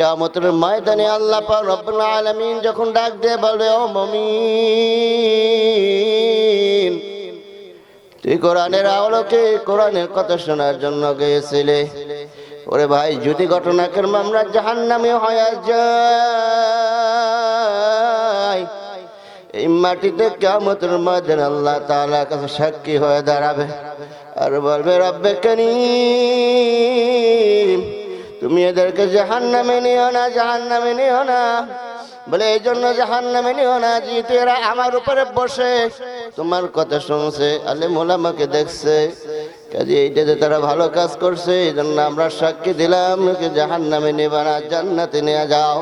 কিয়ামতের ময়দানে আল্লাহ পাক রব্বুল আলামিন যখন ডাক দিয়ে বলবে ও মুমিন, তুই কোরআনের আলোকে কোরআনের কথা শোনার জন্য গিয়েছিলে। ওরে ভাই, যদি ঘটনাকের মামলা জাহান্নামে হয়ে যায় এই মাটিতে কিয়ামতের ময়দানে আল্লাহ তাআলার কাছে সাক্ষী হয়ে দাঁড়াবে। আর বলবে, রব্বে করিম তুমি এদেরকে জাহান নামে নিও না জাহান নামে নিও না। বলে, এই জন্য জাহান নামে নিও না, যেহেতু এরা আমার উপরে বসে। তোমার কথা শুনছে আলে মোলামাকে দেখছে। কাজে এইটাতে তারা ভালো কাজ করছে এই জন্য আমরা সাক্ষী দিলাম জাহান নামে নেবা না, জান্নাতে নিয়ে যাও।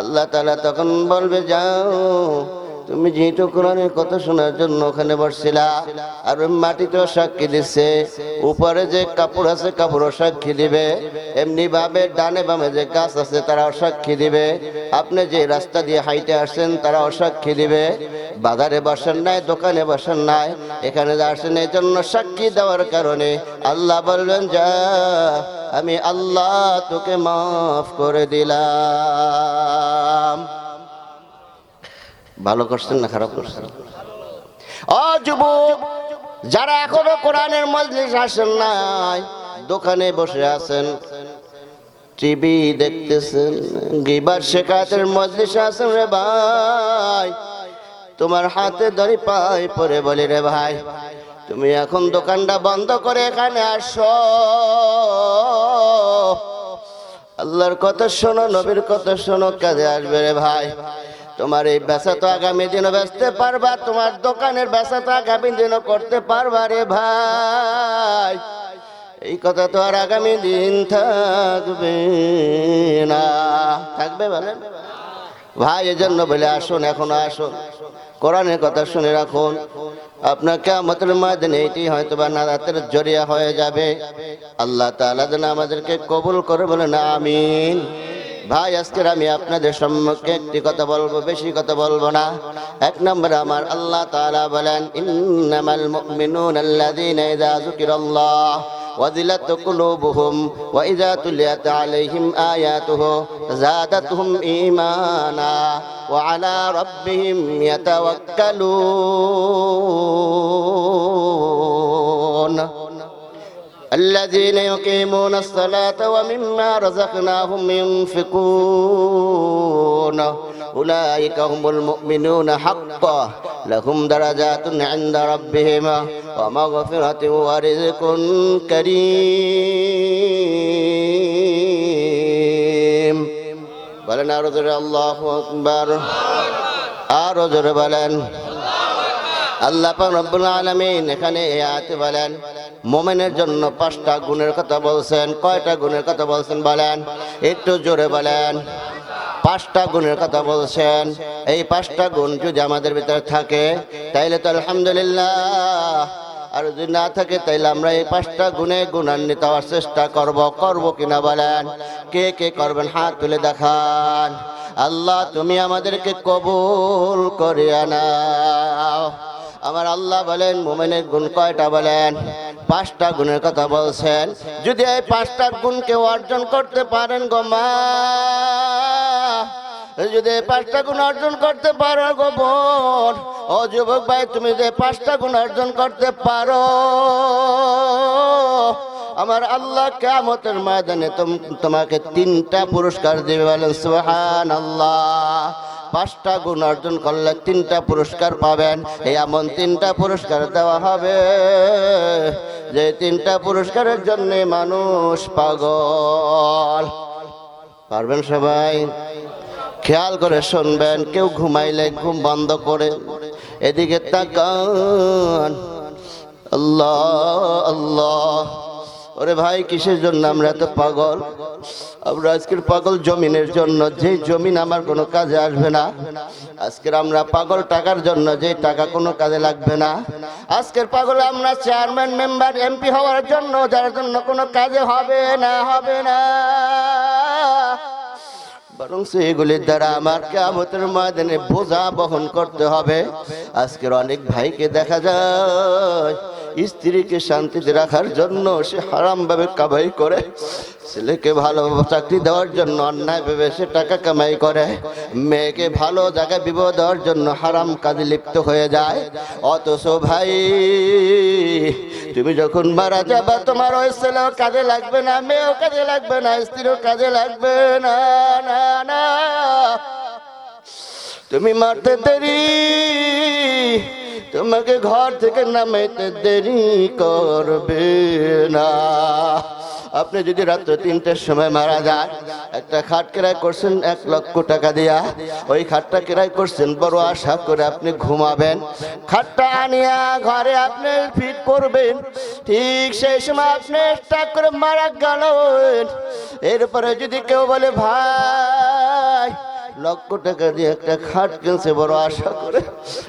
আল্লাহ তালা তখন বলবে, যাও। তুমি যেহেতু কোরআনের কথা শোনার জন্য ওখানে বসছিলা, আর ওই মাটিতেও সাক্ষী দিচ্ছে উপরে যে কাপড় আছে কাপড়ও সাক্ষী দিবে, এমনি ভাবে ডানে বামে যে গাছ আছে তারাও সাক্ষী দিবে, আপনি যে রাস্তা দিয়ে হাইটে আসছেন তারাও সাক্ষী দিবে, বাজারে বসেন নাই, দোকানে বসেন নাই, এখানে আসেন এই জন্য সাক্ষী দেওয়ার কারণে আল্লাহ বললেন যা, আমি আল্লাহ তোকে মাফ করে দিলাম। ভালো করছেন না খারাপ করছেন? ও যুবক, যারা এখনও কোরআনের মজলিস আসেন নাই, দোকানে বসে আছেন, টিভি দেখতেছেন, গিবার শেখাতের মজলিস আছেন রে ভাই। তোমার হাতে ধরে পাই পরে বলি রে ভাই, তুমি এখন দোকানটা বন্ধ করে এখানে আসো। আল্লাহর কথা শোনো, নবীর কথা শোনো, কাজে আসবে রে ভাই। তোমার এই বেচা তো আগামী দিনও বেচতে পারবা, তোমার দোকানের বেচা তো আগামী দিনও করতে পারবা রে ভাই। এই কথা তো আর আগামী দিন থাকবে না। থাকবে বলেন ভাই, এজন্য বলে আসুন, এখন আসুন। কোরআনের কথা শুনে রাখুন। আপনাকে আমাদের মাধ্যমে এটি হয়তো বা নাদাতের জরিয়া হয়ে যাবে। আল্লাহ তাআলা যেন আমাদেরকে কবুল করে বলেন, আমিন। ভাই আজকের আমি আপনাদের সম্মুখে একটি কথা বলবো বেশি কথা বলবো না এক নম্বর আমার আল্লাহ তাআলা বলেন ইন্নামাল মুমিনুন আল্লাযীনা ইযা যুকিরাল্লাহ وذلت قلوبهم وإذا تليت عليهم آياته زادتهم إيمانا وعلى ربهم يتوكلون الذين يقيمون الصلاة ومما رزقناهم ينفقون أولئك هم المؤمنون حقا لهم درجات عند ربهم ومغفرة ورزق كريم বলেন আরো জোরে আল্লাহ আকবার আরো জোরে বলেন আল্লাহ রব্বুল আলামিন এখানে আয়াতে বলেন, মোমেনের জন্য পাঁচটা গুণের কথা বলছেন, কয়টা গুণের কথা বলছেন বলেন? একটু জোরে বলেন। পাঁচটা গুণের কথা বলছেন। এই পাঁচটা গুণ যদি আমাদের ভিতরে থাকে, তাইলে তো আলহামদুলিল্লাহ। আর যদি না থাকে, তাইলে আমরা এই পাঁচটা গুণে গুণান্বিত হওয়ার চেষ্টা করব। করব কিনা বলেন? কে কে করবেন? হাত তুলে দেখান। আল্লাহ, তুমি আমাদেরকে কবুল করে আনাও আমার আল্লাহ বলেন, মোমেনের গুণ কয়টা বলেন? পাঁচটা গুণের কথা বলছেন। যদি এই পাঁচটা গুণকে অর্জন করতে পারেন গো মা, যদি পাঁচটা গুণ অর্জন করতে পারো গো বোন, ও যুবক ভাই, তুমি যে পাঁচটা গুণ অর্জন করতে পারো, আমার আল্লাহ কেমতের ময়দানে তোমাকে তিনটা পুরস্কার দেবে বলেন সুহান আল্লাহ পাঁচটা গুণ অর্জন করলে তিনটা পুরস্কার পাবেন। এমন তিনটা পুরস্কার দেওয়া হবে, যে তিনটা পুরস্কারের জন্য মানুষ পাগল। পারবেন সবাই? খেয়াল করে শুনবেন, কেউ ঘুমাইলে ঘুম বন্ধ করে এদিকে তাকান। আল্লাহ আল্লাহ। ওরে ভাই, কিসের জন্য আমরা এত পাগল? আমরা আজকের পাগল জমিনের জন্য যে জমিন আমার কোনো কাজে আসবে না, আজকের আমরা পাগল টাকার জন্য যে টাকা কোনো কাজে লাগবে না। আজকের পাগল আমরা চেয়ারম্যান, মেম্বার, এমপি হওয়ার জন্য, যার জন্য কোনো কাজে হবে না হবে না। বরং সেগুলির দ্বারা আমার কেমতের ময়দানে বোঝা বহন করতে হবে। আজকের অনেক ভাইকে দেখা যায় স্ত্রীকে শান্তিতে রাখার জন্য সে হারাম ভাবে কামাই করে, ছেলেকে ভালো চাকরি দেওয়ার জন্য, অন্যায় ভেবে সে টাকা কামাই করে, মেয়েকে ভালো জায়গায় বিবাহ দেওয়ার জন্য হারাম কাজে লিপ্ত হয়ে যায়। অথচ ভাই, তুমি যখন মারা যাবা, তোমার ওই ছেলেও কাজে লাগবে না, মেয়েও কাজে লাগবে না, স্ত্রীও কাজে লাগবে না না না। তুমি মারতে দেরি তোমাকে ঘর থেকে নামাইতে দেরি করবে না। আপনি যদি রাত্র তিনটের সময় মারা যান, একটা খাট কেরাই করছেন এক লক্ষ টাকা দিয়া। ওই খাটটা কেরাই করছেন, বড় আশা করে আপনি ঘুমাবেন। খাটটা আনিয়া ঘরে আপনি ফিট করবেন। ঠিক সেই সময় আপনি করে মারা গেলেন। এরপরে যদি কেউ বলে, ভাই, লক্ষ টাকা দিয়ে একটা খাট কিনছে, বড় আশা করে।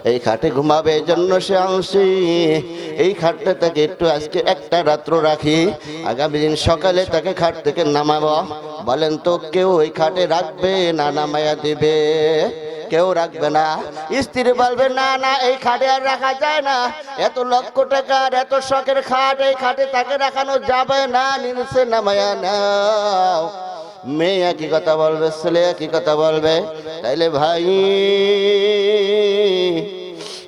এই খাটে ঘুমাবে এই জন্য সে আনছি এই খাটটা তাকে একটু আজকে একটা রাত্র রাখি। আগামী দিন সকালে তাকে খাট থেকে নামাবো। বলেন তো কেউ ওই খাটে রাখবে না নামাইয়া দিবে? কেউ রাখবে না। স্ত্রী বলবে, না না, এই খাটে আর রাখা যায় না। এত লক্ষ টাকার এত শখের খাট এই খাটে তাকে রাখানো যাবে না। নিচে নামায়া নাও। মেয়ে একই কথা বলবে, ছেলে একই কথা বলবে। তাইলে ভাই,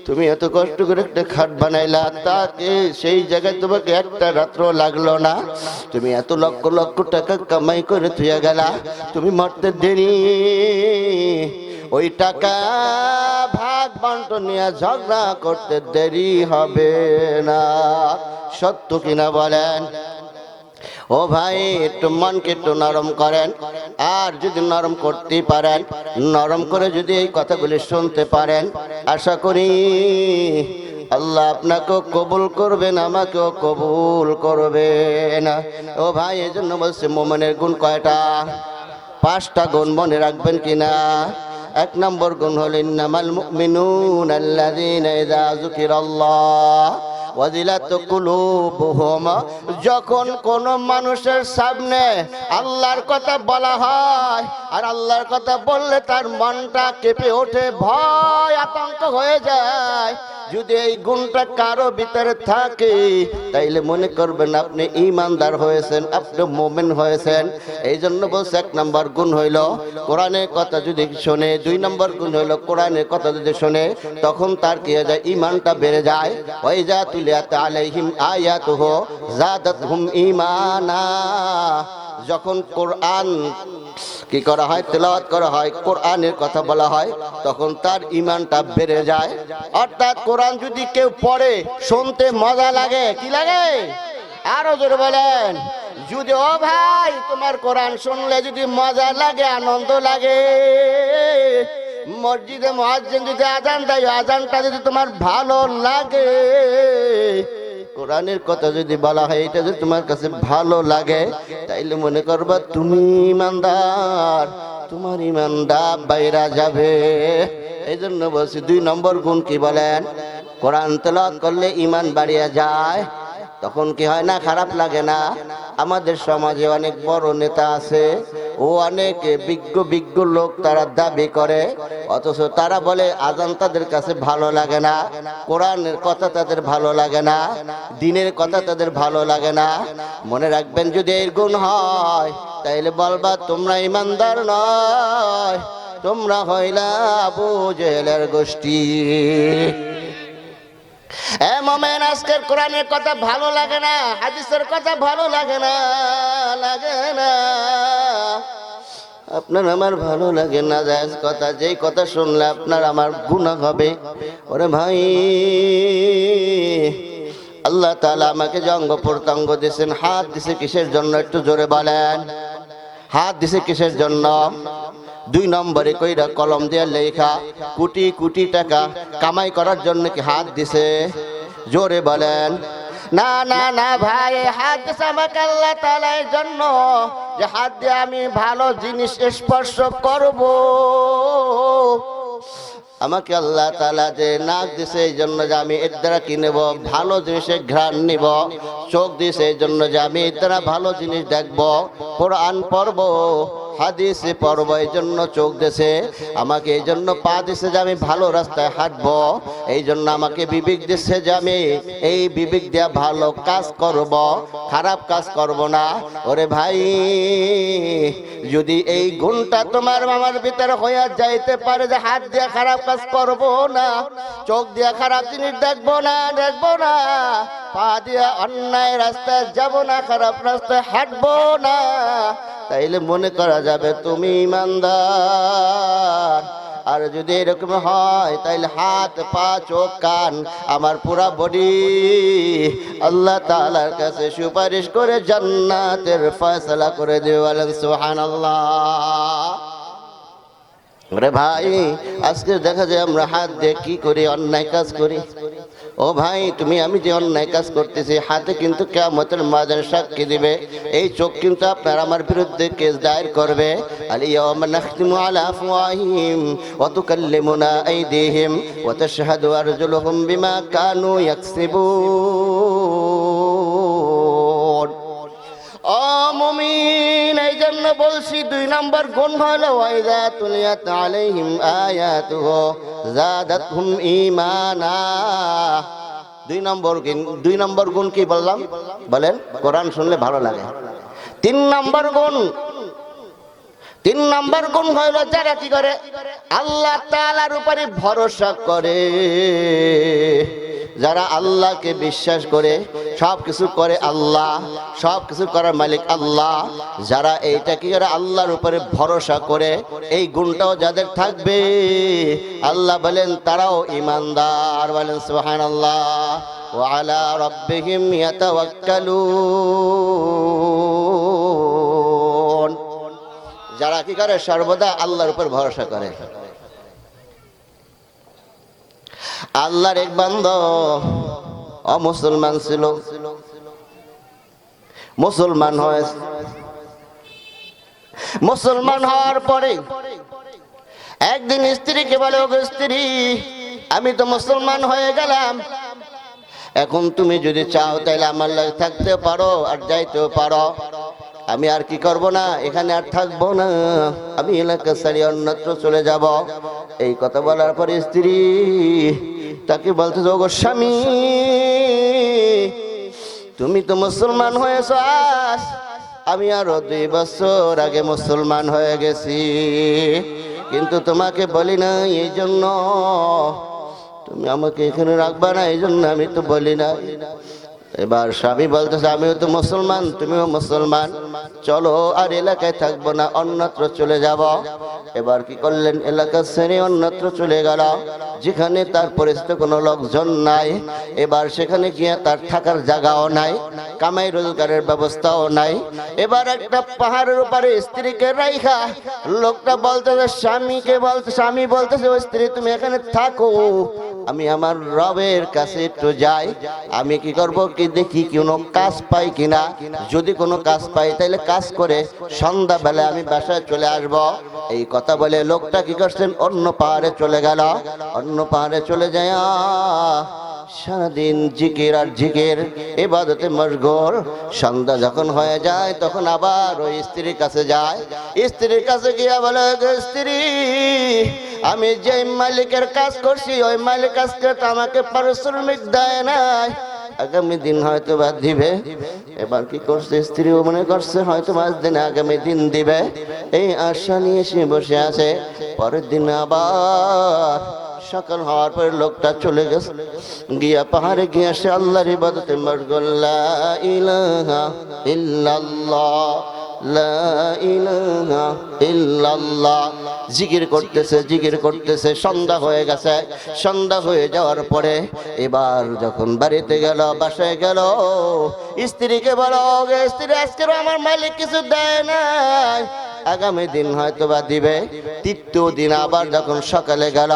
তুমি এত কষ্ট করে একটা খাট বানাইলা তাকে সেই জায়গায় তোমাকে একটা রাত্র লাগল না? তুমি এত লক্ষ লক্ষ টাকা কামাই করে থুয়ে গেলা, তুমি মরতে দেরি। ওই টাকা ভাগ বন্টন নিয়ে ঝগড়া করতে দেরি হবে না। সত্য কিনা বলেন? ও ভাই, একটু মনকে একটু নরম করেন। আর যদি নরম করতে পারেন, নরম করে যদি এই কথাগুলি শুনতে পারেন, আশা করি আল্লাহ আপনাকেও কবুল করবেন, আমাকেও কবুল করবেন। ও ভাই এই জন্য বলছে, মোমনের গুণ কয়টা? পাঁচটা গুণ মনে রাখবেন কিনা? এক নম্বর গুণ হলেন নামাল মুমিনুন আল্লাযীনা ইযা যুকিরাল্লাহ। ওয়াজিলাত কুলুবুহুম, যখন কোন মানুষের সামনে আল্লাহর কথা বলা হয়, আর আল্লাহর কথা বললে তার মনটা কেঁপে ওঠে, ভয় আতঙ্ক হয়ে যায়। যদি এই গুণটা কারও ভিতরে থাকে, তাইলে মনে করবেন আপনি ইমানদার হয়েছেন, আপনি মোমেন হয়েছেন। এই জন্য বলছে এক নম্বর গুণ হইল, কোরআনের কথা যদি শোনে, দুই নম্বর গুণ হইল, কোরআনের কথা যদি শোনে, তখন তার কি হয়ে যায়? ইমানটা বেড়ে যায়। ওই যা তুলিয়াতে আলাইহিম আয়াত হো জাদাত হুম ইমানা যখন কোরআন কি করা হয়, তেলাওয়াত করা হয়, কোরআনের কথা বলা হয়, তখন তার ইমানটা বেড়ে যায়। অর্থাৎ কোরআন যদি কেউ পড়ে, শুনতে মজা লাগে, কি লাগে? আরও জোরে বলেন, যদি ও ভাই, তোমার কোরআন শুনলে যদি মজা লাগে, আনন্দ লাগে। মসজিদে মহাজ্জেন যদি আজান দেয় আজানটা যদি তোমার ভালো লাগে। কোরআনের কথা যদি বলা হয়, এটা যদি তোমার কাছে ভালো লাগে, তাইলে মনে করবা তুমি ইমানদার, তোমার ইমানদা বাইরা যাবে। এই জন্য বলছি, দুই নম্বর গুণ কি বলেন? কোরআন তেলাওয়াত করলে ইমান বাড়িয়ে যায়। তখন কি হয় না, খারাপ লাগে না? আমাদের সমাজে অনেক বড় নেতা আছে ও অনেক বিজ্ঞ বিজ্ঞ লোক তারা দাবি করে, অথচ তারা বলে আজান তাদের কাছে ভালো লাগে না, কোরআনের কথা তাদের ভালো লাগে না, দিনের কথা তাদের ভালো লাগে না। মনে রাখবেন যদি এর গুণ হয়, তাইলে বলবা, তোমরা ইমানদার নয়, তোমরা হইলা আবু জেহেলের গোষ্ঠী। আজকের কোরআনের কথা ভালো লাগে না, হাদিসের কথা ভালো লাগে না লাগে না। আপনার আমার ভালো লাগে না, জায়েজ কথা, যেই কথা শুনলে আপনার আমার গুণা হবে। ওরে ভাই, আল্লাহ তালা আমাকে যে অঙ্গ প্রত্যঙ্গ দিয়েছেন, হাত দিছে কিসের জন্য একটু জোরে বলেন? হাত দিছে কিসের জন্য? দুই নম্বরে কইরা কলম দিয়ে লেখা, কোটি কোটি টাকা কামাই করার জন্য কি হাত দিছে? জোরে বলেন, না না না ভাই হাত আমাকে আল্লাহ এই জন্য। যে হাত দিয়ে আমি ভালো জিনিস স্পর্শ করব। আমাকে আল্লাহ তালা যে নাক দিছে, এই জন্য যে আমি এর দ্বারা কি নেব? ভালো জিনিসের ঘ্রাণ নিব। চোখ দিছে, এই জন্য যে আমি এর দ্বারা ভালো জিনিস দেখব। কোরআন পড়ব। হাদিসে পড়ব এই জন্য চোখ দেছে আমাকে এই জন্য পা দিছে যে আমি ভালো রাস্তায় হাঁটবো এই জন্য আমাকে বিবেক দিচ্ছে যে আমি এই বিবেক দিয়া ভালো কাজ করব, খারাপ কাজ করব না। ওরে ভাই, যদি এই গুণটা তোমার মামার ভিতরে হইয়া যাইতে পারে যে হাত দিয়া খারাপ কাজ করব না, চোখ দিয়া খারাপ জিনিস দেখব না দেখব না, পা দিয়া অন্যায় রাস্তায় যাব না, খারাপ রাস্তায় হাঁটবো না। তাইলে মনে করা যাবে তুমি ইমানদার। আর যদি এরকম হয়, তাইলে হাত, পা, চোখ, কান আমার পুরা বডি আল্লাহ তালার কাছে সুপারিশ করে জান্নাতের ফয়সালা করে দেবে বলেন, সুবহানাল্লাহ। রে ভাই, আজকে দেখা যায় আমরা হাত দিয়ে কি করি, অন্যায় কাজ করি। ও ভাই, তুমি, আমি যে অন্যায় কাজ করতেছি, হাতে কিন্তু কেমতের মাঝে সাক্ষী দিবে। এই চোখ কিন্তু আপনার আমার বিরুদ্ধে কেস দায়ের করবে। আলা আফওয়াহিহিম ওয়া তুকাল্লিমুনা আইদিহিম ওয়া তাশহাদু আরজুলুহুম বিমা কানু জন্য বলছি, দুই নম্বর গুণ হলো, ওয়াইদা তুলিয়াত আলাইহিম আয়াতুহু জাদাতহুম ঈমানা। দুই নম্বর দুই নম্বর গুণ কি বললাম? বলেন, কোরআন শুনলে ভালো লাগে। তিন নম্বর গুণ, তিন নম্বর গুণ হইল যারা কি করে? আল্লাহ তাআলার উপরে ভরসা করে। যারা আল্লাহকে বিশ্বাস করে সব কিছু করে আল্লাহ সব কিছু করার মালিক আল্লাহ, যারা এইটাকে যারা আল্লাহর উপরে ভরসা করে, এই গুণটাও যাদের থাকবে, আল্লাহ বলেন তারাও ইমানদার বলেন সোহান আল্লাহ যারা কি করে? সর্বদা আল্লাহর উপর ভরসা করে। আল্লাহর এক বান্দ অমুসলমান ছিল। মুসলমান হয়েছে মুসলমান হওয়ার পরে একদিন স্ত্রীকে বলে, ওগো স্ত্রী, আমি তো মুসলমান হয়ে গেলাম। এখন তুমি যদি চাও তাহলে আমার লাগে থাকতে পারো আর যাইতেও পারো। আমি আর কি করব না? এখানে আর থাকব না। আমি এলাকা ছাড়ি অন্যত্র চলে যাব। এই কথা বলার পরে স্ত্রী তাকে বলতে গো স্বামী, তুমি তো মুসলমান হয়েছ আমি আরও দুই বছর আগে মুসলমান হয়ে গেছি, কিন্তু তোমাকে বলি না এই জন্য। তুমি আমাকে এখানে রাখবা না, এই জন্য আমি তো বলি না। এবার স্বামী বলতেছে, আমিও তো মুসলমান, তুমিও মুসলমান। চলো, আর এলাকায় থাকব না, অন্যত্র চলে যাব। এবার কি করলেন? এলাকা ছেড়ে অন্যত্র চলে গেল। যেখানে তার পরিচিত কোনো লোকজন নাই। এবার সেখানে গিয়ে তার থাকার জায়গাও নাই। কামাই রোজগারের ব্যবস্থাও নাই। এবার একটা পাহাড়ের উপরে স্ত্রীকে রাইখা। লোকটা বলতেছে, স্বামীকে বলতে স্বামী বলতেছে, ওই স্ত্রী তুমি এখানে থাকো। আমি আমার রবের কাছে একটু যাই, আমি কি করব কি দেখি কোনো কাজ পাই কিনা? যদি কোনো কাজ পাই তাহলে কাজ করে সন্ধ্যাবেলা আমি বাসায় চলে আসব। এই কথা বলে লোকটা কি করছেন? অন্য পাহাড়ে চলে গেল। অন্য পাহাড়ে চলে যায় সারাদিন জিকির আর জিকির এবাদতে মশগুল। সন্ধ্যা যখন হয়ে যায়, তখন আবার ওই স্ত্রীর কাছে যায়। স্ত্রীর কাছে গিয়া বলে স্ত্রী, আমি যে মালিকের কাজ করছি, ওই মালিক আজকে তো আমাকে পারিশ্রমিক দেয় নাই। আগামী দিন হয়তো বা দিবে। এবার কি করছে স্ত্রীও মনে করছে, হয়তো পাঁচ দিন আগামী দিন দিবে। এই আশা নিয়ে সে বসে আছে। পরের দিন আবার সকাল হওয়ার পরে লোকটা চলে গেছে। গিয়া পাহাড়ে গিয়া সে আল্লাহর ইবাদতে মরগল্লা ইলাহা ইল্লাল্লাহ জিকির করতেছে জিকির করতেছে, সন্ধ্যা হয়ে গেছে। সন্ধ্যা হয়ে যাওয়ার পরে এবার যখন বাড়িতে গেল, বাসায় গেল, স্ত্রীকে বলো, "ওগে স্ত্রী আজকে আমার মালিক কিছু দেয় নাই। আগামী দিন হয়তো বা দিবে। তৃতীয় দিন আবার যখন সকালে গেল,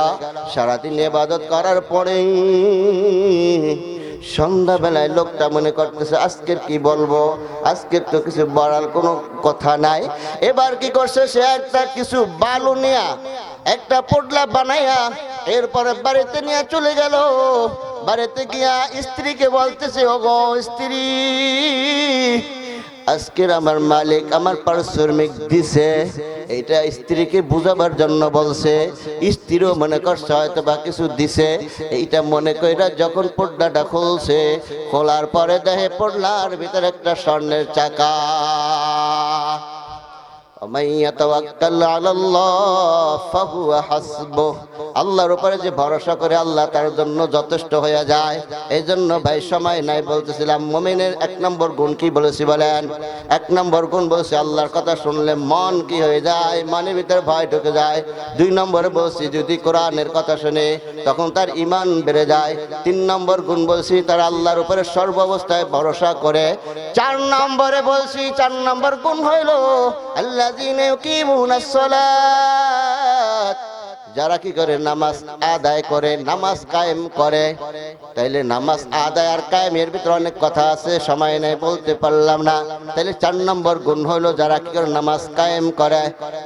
সারাদিন এবাদত করার পরে সন্ধ্যাবেলায় লোকটা মনে করতেছে, আজকের কি বলব? আজকের তো কিছু বলার কোনো কথা নাই। এবার কি করছে? সে একটা কিছু বালু নিয়া, একটা পোটলা বানাইয়া এরপরে বাড়িতে নিয়ে চলে গেল। বাড়িতে গিয়া স্ত্রীকে বলতেছে ও গো স্ত্রী আজকের আমার মালিক আমার পারিশ্রমিক দিছে। এটা স্ত্রীকে বুঝাবার জন্য বলছে, স্ত্রীও মনে করছে হয়তো বা কিছু দিছে। এইটা মনে কইরা যখন পর্দাটা খুলছে, খোলার পরে দেহে পড়লার ভিতরে একটা স্বর্ণের চাকা। ومن يتوكل على الله فهو حسبه আল্লাহর উপরে যে ভরসা করে আল্লাহ তার জন্য যথেষ্ট হয়ে যায় এই জন্য ভাই সময় নাই বলতেছিলাম মমিনের এক নম্বর গুণ কি বলেছি বলেন এক নম্বর গুণ বলছি আল্লাহর কথা শুনলে মন কি হয়ে যায় মনের ভিতরে ভয় ঢুকে যায় দুই নম্বরে বলছি যদি কোরআনের কথা শুনে তখন তার ইমান বেড়ে যায় তিন নম্বর গুণ বলছি তার আল্লাহর উপরে সর্ব অবস্থায় ভরসা করে চার নম্বরে বলছি চার নম্বর গুণ হইল আল্লাহ যারা কি করে নামাজ আদায় করে, নামাজ কায়েম করে, তাইলে নামাজ আদায় আর কায়েমের ভিতরে অনেক কথা আছে, সময় নেই, বলতে পারলাম না। তাইলে চার নম্বর গুণ হইল যারা কি করে নামাজ কায়েম করে,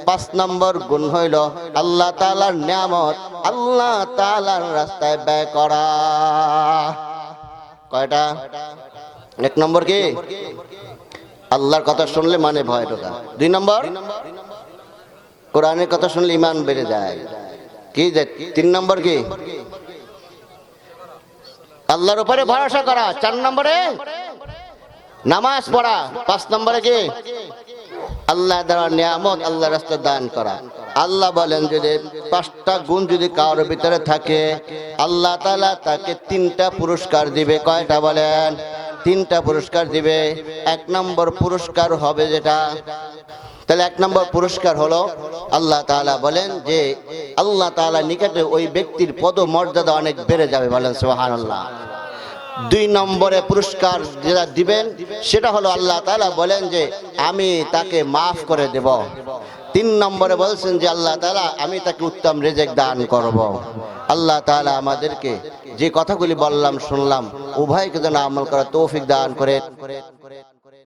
পাঁচ নম্বর গুণ হইল আল্লাহ তালার নিয়ামত, আল্লাহ তাআলার রাস্তায় ব্যয় করা। কয়টা? এক নম্বর কি? আল্লাহর কথা শুনলে মানে ভয় ঢোকা দুই নম্বর? কোরআনের কথা শুনলে ইমান বেড়ে যায়। কি তিন নম্বর কি? আল্লাহর উপরে ভরসা করা। চার নম্বরে? নামাজ পড়া। পাঁচ নম্বরে কি? আল্লাহ দ্বারা নিয়ামত, আল্লাহ রাস্তা দান করা। আল্লাহ বলেন যদি পাঁচটা গুণ যদি কারোর ভিতরে থাকে, আল্লাহ তালা তাকে তিনটা পুরস্কার দিবে। কয়টা বলেন? তিনটা পুরস্কার দিবে, এক নম্বর পুরস্কার হবে যেটা। তাহলে এক নম্বর পুরস্কার হলো, আল্লাহ তালা বলেন যে, আল্লাহ তাআলা নিকটে ওই ব্যক্তির পদ মর্যাদা অনেক বেড়ে যাবে বলেন সোহান আল্লাহ দুই নম্বরে পুরস্কার যেটা দিবেন, সেটা হলো আল্লাহ তালা বলেন যে, আমি তাকে মাফ করে দেব। তিন নম্বরে বলছেন যে, আল্লাহ তালা আমি তাকে উত্তম রেজেক দান করব। আল্লাহ তালা আমাদেরকে যে কথাগুলি বললাম শুনলাম উভয়কে যেন আমল করা তৌফিক দান করে।